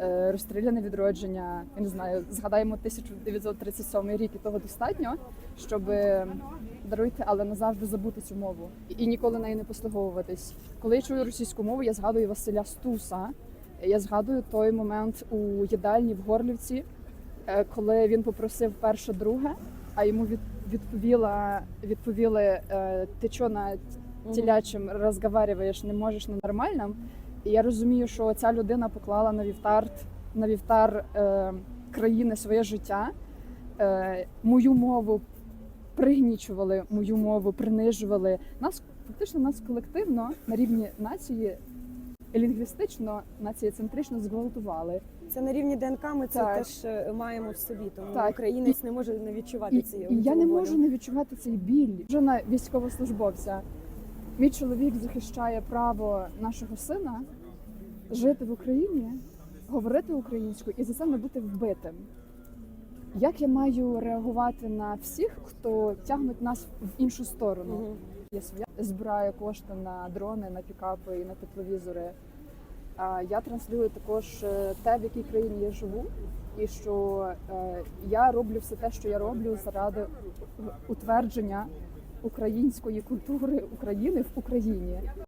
е, розстріляне відродження. Я не знаю, згадаємо 1937 рік і того достатньо, щоб даруйте, але назавжди забути цю мову і, ніколи нею не послуговуватись. Коли я чую російську мову, я згадую Василя Стуса. Я згадую той момент у їдальні в Горлівці, е, коли він попросив перше друге, а йому від, відповіла, відповіли: е, ти чо на тілячим розговарюєш, не можеш на нормальному. І я розумію, що ця людина поклала на вівтар, на вівтар е, країни своє життя. Е, мою мову пригнічували, мою мову принижували. Нас фактично нас колективно на рівні нації лінгвістично, націєцентрично зґвалтували. Це на рівні ДНК. Ми це Так. теж е, маємо в собі. Тому Так. українець не може не відчувати І, цієї і я не можу не відчувати цей біль. Жона військовослужбовця. Мій чоловік захищає право нашого сина жити в Україні, говорити українською і за це не бути вбитим. Як я маю реагувати на всіх, хто тягнуть нас в іншу сторону? Мгм. Я своя збираю кошти на дрони, на пікапи і на тепловізори. А я транслюю також е, те, в якій країні я живу, і що е, я роблю все те, що я роблю, заради утвердження української культури України в Україні.